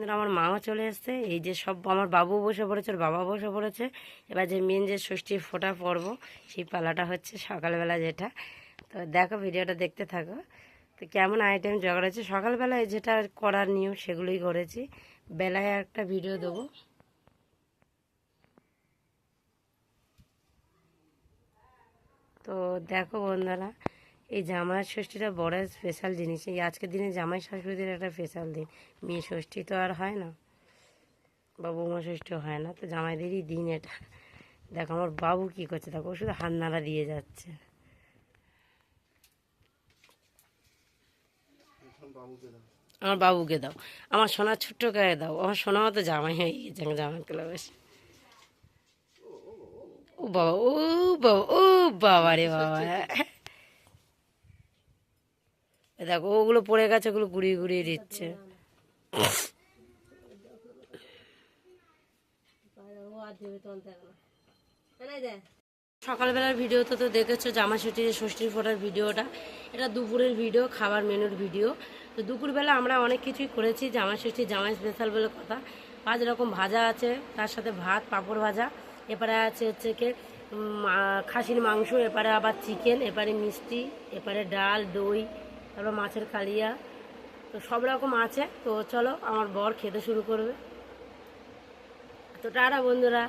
বন্ধুরা, আমার মামা চলে এসছে। এই যে সব আমার বাবু বসে পড়েছে ওর বাবা বসে পড়েছে। এবার যে মেন যে ষষ্ঠীর ফোটা পর্ব সেই পালাটা হচ্ছে সকালবেলা যেটা। তো দেখো ভিডিওটা দেখতে থাকো। তো কেমন আইটেম জোগাড় হচ্ছে সকালবেলায় যেটা করার নিয়ম সেগুলোই করেছি। বেলায় একটা ভিডিও দেবো। তো দেখো বন্ধুরা এই জামাই ষষ্ঠীটা বড় স্পেশাল জিনিস। এই আজকের দিনে জামাই শাশুড়িদের একটা স্পেশাল দিন। মেয়ে ষষ্ঠী তো আর হয় না, বা বৌমা ষষ্ঠী হয় না, তো জামাইদেরই দিন এটা। দেখো আমার বাবু কি করছে, দেখো শুধু হাত নাড়া দিয়ে যাচ্ছে। আমার বাবুকে দাও। আমার সোনার ছোট্ট গায়ে দাও। আমার সোনা মতো জামাই হয়ে গেছে জামাই তুলে বসে ও বাবা ও বাবা ও বাবা রে বাবা। দেখো, ওগুলো পড়ে গেছে, ওগুলো গুড়িয়ে গুড়িয়ে দিচ্ছে। সকালবেলার ভিডিওতে তো তো দেখেছ জামা ষষ্ঠীর ষষ্ঠীর ফোটার ভিডিওটা। এটা দুপুরের ভিডিও, খাবার মেনুর ভিডিও। তো দুপুরবেলা আমরা অনেক কিছুই করেছি জামা ষষ্ঠী জামাই স্পেশাল বলে কথা। পাঁচ রকম ভাজা আছে, তার সাথে ভাত, পাঁপড় ভাজা। এপারে আছে হচ্ছে কি খাসির মাংস, এপারে আবার চিকেন এপারে মিষ্টি, এপারে ডাল, দই। তারপর মাছের কালিয়া, তো সব রকম আছে। তো চলো, আমার বর খেতে শুরু করবে। তো টাটা বন্ধুরা।